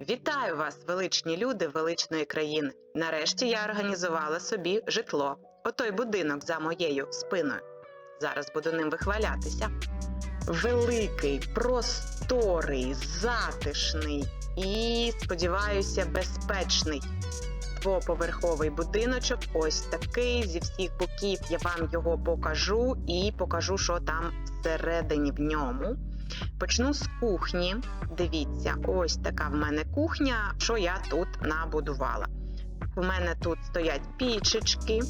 Вітаю вас, величні люди величної країни. Нарешті я організувала собі житло. Отой будинок за моєю спиною. Зараз буду ним вихвалятися. Великий, просторий, затишний і, сподіваюся, безпечний. Двоповерховий будиночок, ось такий. Зі всіх боків я вам його покажу і покажу, що там всередині в ньому. Почну з кухні. Дивіться, ось така в мене кухня, що я тут набудувала. У мене тут стоять пічечки,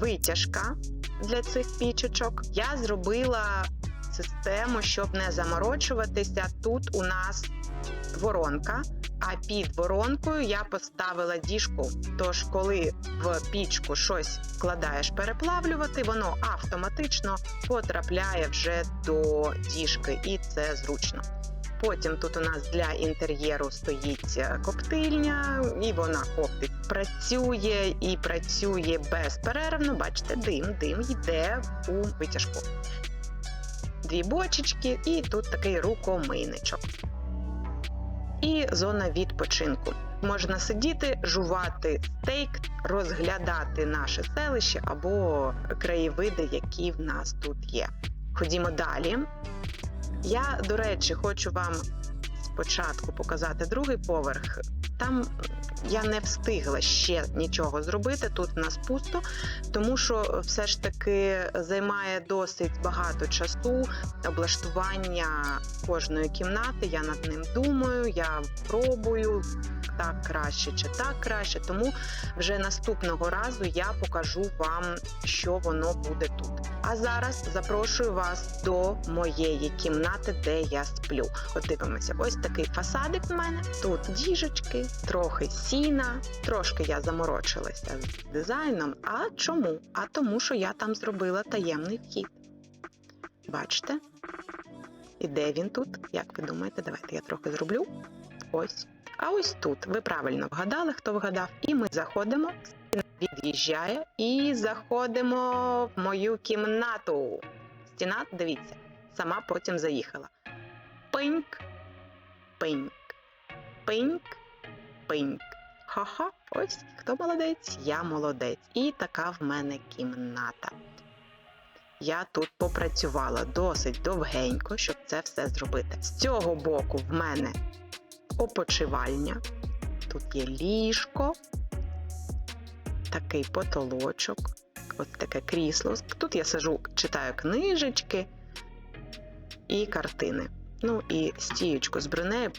витяжка для цих пічечок. Я зробила систему, щоб не заморочуватися. Тут у нас воронка, а під воронкою я поставила діжку. Тож, коли в пічку щось вкладаєш переплавлювати, воно автоматично потрапляє вже до діжки, і це зручно. Потім тут у нас для інтер'єру стоїть е, коптильня, і вона коптить. Працює і працює безперервно. Бачите, дим, дим йде у витяжку. Дві бочечки, і тут такий рукомийничок. І зона відпочинку. Можна сидіти, жувати стейк, розглядати наше селище або краєвиди, які в нас тут є. Ходімо далі. Я, до речі, хочу вам спочатку показати другий поверх. Там я не встигла ще нічого зробити. Тут в нас пусто, тому що все ж таки займає досить багато часу облаштування кожної кімнати. Я над ним думаю, я пробую так краще чи так краще. Тому вже наступного разу я покажу вам, що воно буде тут. А зараз запрошую вас до моєї кімнати, де я сплю. От дивимося, ось такий фасадик в мене. Тут діжечки, трохи сіна, трошки я заморочилася з дизайном. А чому? А тому, що я там зробила таємний вхід. Бачите? І де він тут? Як ви думаєте? Давайте я трохи зроблю. Ось. А ось тут. Ви правильно вгадали, хто вгадав. І ми заходимо, стіна від'їжджає і заходимо в мою кімнату. Стіна, дивіться, сама потім заїхала. Пиньк, пиньк, пиньк, пиньк. Ха-ха, ось хто молодець? Я молодець. І така в мене кімната. Я тут попрацювала досить довгенько, щоб це все зробити. З цього боку в мене опочивальня. Тут є ліжко, такий потолочок, от таке крісло. Тут я сижу, читаю книжечки і картини. Ну і стіючку з бронею.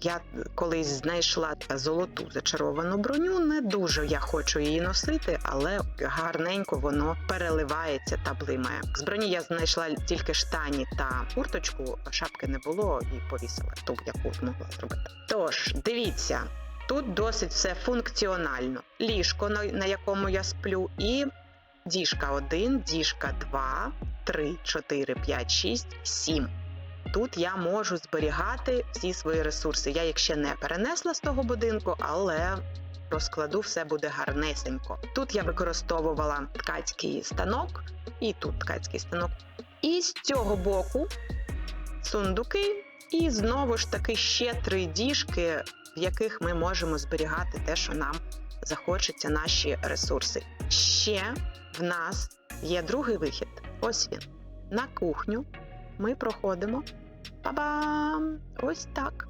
Я колись знайшла золоту зачаровану броню. Не дуже я хочу її носити, але гарненько воно переливається та блимає. З броні я знайшла тільки штані та курточку, шапки не було і повісила ту, яку змогла зробити. Тож дивіться, тут досить все функціонально. Ліжко, на якому я сплю, і діжка 1, діжка 2, 3, 4, 5, 6, 7. Тут я можу зберігати всі свої ресурси. Я їх ще не перенесла з того будинку, але розкладу все буде гарнесенько. Тут я використовувала ткацький станок, і тут ткацький станок. І з цього боку сундуки, і знову ж таки ще три діжки, в яких ми можемо зберігати те, що нам захочеться, наші ресурси. Ще в нас є другий вихід. Ось він. На кухню ми проходимо. Па-бам! Ось так.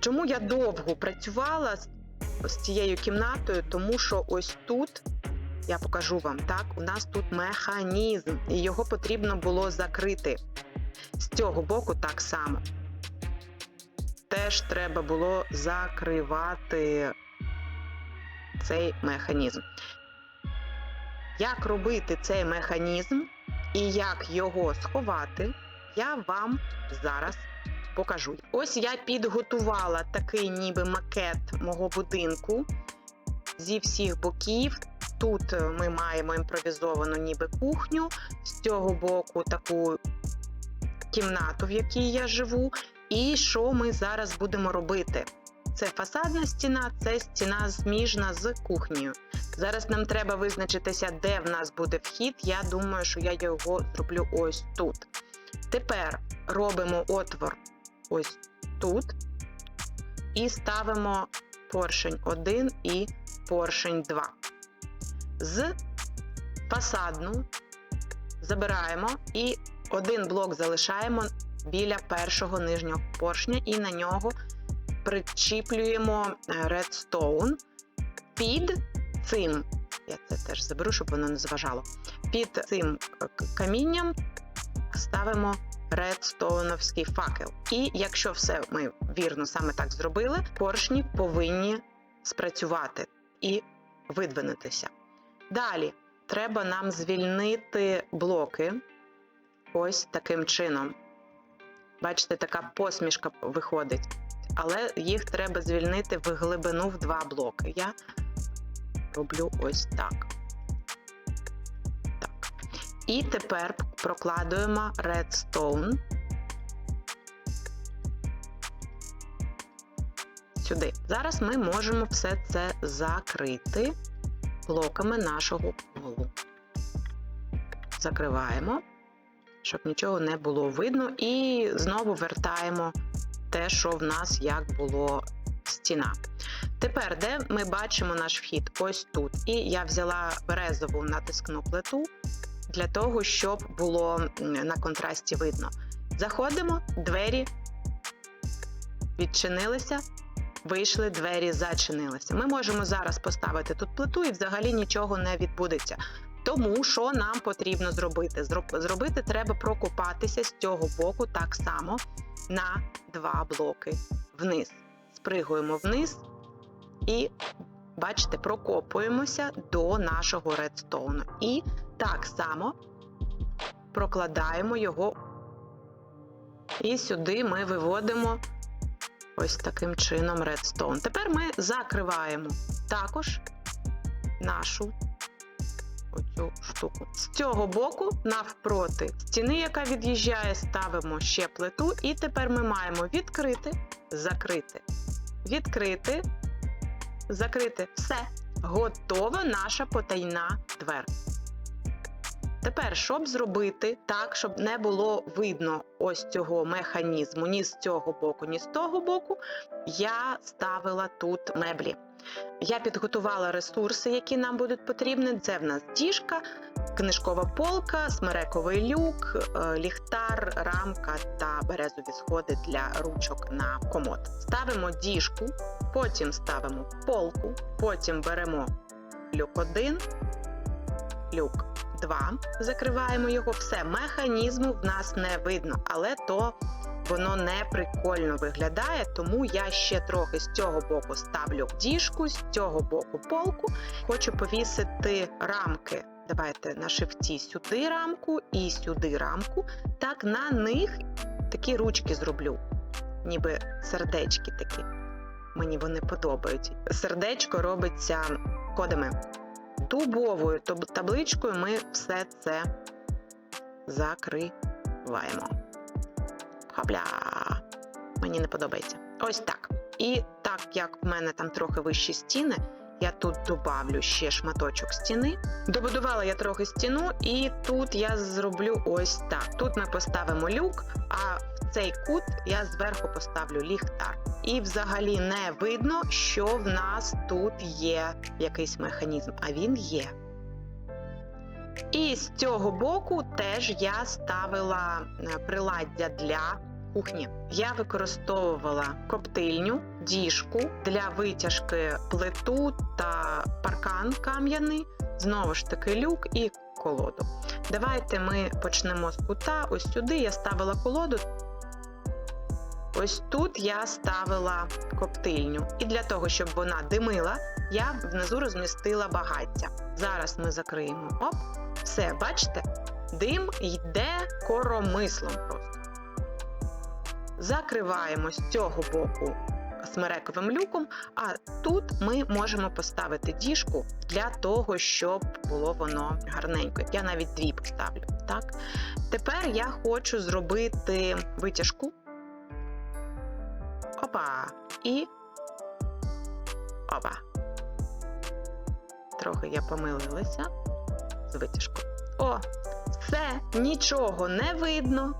Чому я довго працювала з, цією кімнатою? Тому що ось тут, я покажу вам, так, у нас тут механізм, і його потрібно було закрити. З цього боку так само. Теж треба було закривати цей механізм. Як робити цей механізм і як його сховати, я вам зараз покажу. Ось я підготувала такий ніби макет мого будинку зі всіх боків. Тут ми маємо імпровізовану ніби кухню, з цього боку таку кімнату, в якій я живу. І що ми зараз будемо робити? Це фасадна стіна, це стіна зміжна з кухнею. Зараз нам треба визначитися, де в нас буде вхід. Я думаю, що я його зроблю ось тут. Тепер робимо отвор ось тут і ставимо поршень 1 і поршень 2. З фасадну забираємо і один блок залишаємо біля першого нижнього поршня, і на нього причіплюємо редстоун під цим. Я це теж заберу, щоб воно не зважало. Під цим е, камінням ставимо редстоуновський факел. І якщо все ми вірно саме так зробили, поршні повинні спрацювати і видвинутися. Далі треба нам звільнити блоки ось таким чином. Бачите, така посмішка виходить. Але їх треба звільнити в глибину в два блоки. Я роблю ось так. Так. І тепер прокладуємо redstone сюди. Зараз ми можемо все це закрити блоками нашого полу. Закриваємо, щоб нічого не було видно, і знову вертаємо те, що в нас як було стіна. Тепер, де ми бачимо наш вхід? Ось тут. І я взяла березову натискну плиту для того, щоб було на контрасті видно. Заходимо, двері відчинилися, вийшли, двері зачинилися. Ми можемо зараз поставити тут плиту і взагалі нічого не відбудеться. Тому що нам потрібно зробити? Зробити треба прокопатися з цього боку так само на два блоки вниз. Спригуємо вниз і, бачите, прокопуємося до нашого редстоуну. І так само прокладаємо його. І сюди ми виводимо ось таким чином редстоун. Тепер ми закриваємо також нашу оцю штуку. З цього боку, навпроти стіни, яка від'їжджає, ставимо ще плиту, і тепер ми маємо відкрити, закрити, відкрити, закрити. Все. Готова наша потайна дверка. Тепер, щоб зробити так, щоб не було видно ось цього механізму ні з цього боку, ні з того боку, я ставила тут меблі. Я підготувала ресурси, які нам будуть потрібні. Це в нас діжка, книжкова полка, смерековий люк, е, ліхтар, рамка та березові сходи для ручок на комод. Ставимо діжку, потім ставимо полку, потім беремо люк 1, люк 2, закриваємо його. Все, механізму в нас не видно, але то воно не прикольно виглядає, тому я ще трохи з цього боку ставлю діжку, з цього боку полку. Хочу повісити рамки. Давайте на шифті сюди рамку і сюди рамку. Так на них такі ручки зроблю, ніби сердечки такі. Мені вони подобають. Сердечко робиться кодами. Дубовою табличкою ми все це закриваємо. Хопля! Мені не подобається. Ось так. І так як в мене там трохи вищі стіни, я тут добавлю ще шматочок стіни. Добудувала я трохи стіну, і тут я зроблю ось так. Тут ми поставимо люк, а в цей кут я зверху поставлю ліхтар. І взагалі не видно, що в нас тут є якийсь механізм, а він є. І з цього боку теж я ставила е, приладдя для кухні. Я використовувала коптильню, діжку для витяжки плиту та паркан кам'яний, знову ж таки люк і колоду. Давайте ми почнемо з кута. Ось сюди я ставила колоду. Ось тут я ставила коптильню. І для того, щоб вона димила, я внизу розмістила багаття. Зараз ми закриємо. Оп, все, бачите? Дим йде коромислом просто. Закриваємо з цього боку смерековим люком, а тут ми можемо поставити діжку для того, щоб було воно гарненько. Я навіть дві поставлю. Так? Тепер я хочу зробити витяжку. Опа! І. Опа. Трохи я помилилася з. О, все, нічого не видно.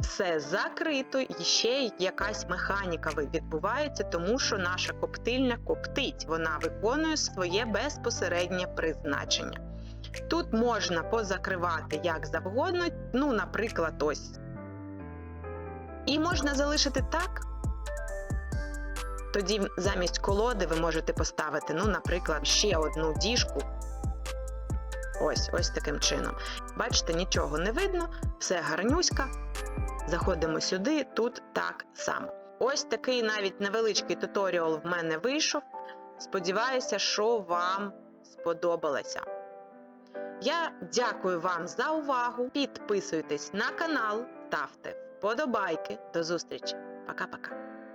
все закрито, і ще якась механіка відбувається, тому що наша коптильня коптить, вона виконує своє безпосереднє призначення. Тут можна позакривати як завгодно, ну, наприклад, ось. І можна залишити так. Тоді замість колоди ви можете поставити, ну, наприклад, ще одну діжку. Ось, ось таким чином. Бачите, нічого не видно, все гарнюська. Заходимо сюди, тут так само. Ось такий навіть невеличкий туторіал в мене вийшов. Сподіваюся, що вам сподобалося. Я дякую вам за увагу. Підписуйтесь на канал, ставте вподобайки. До зустрічі. Пока-пока.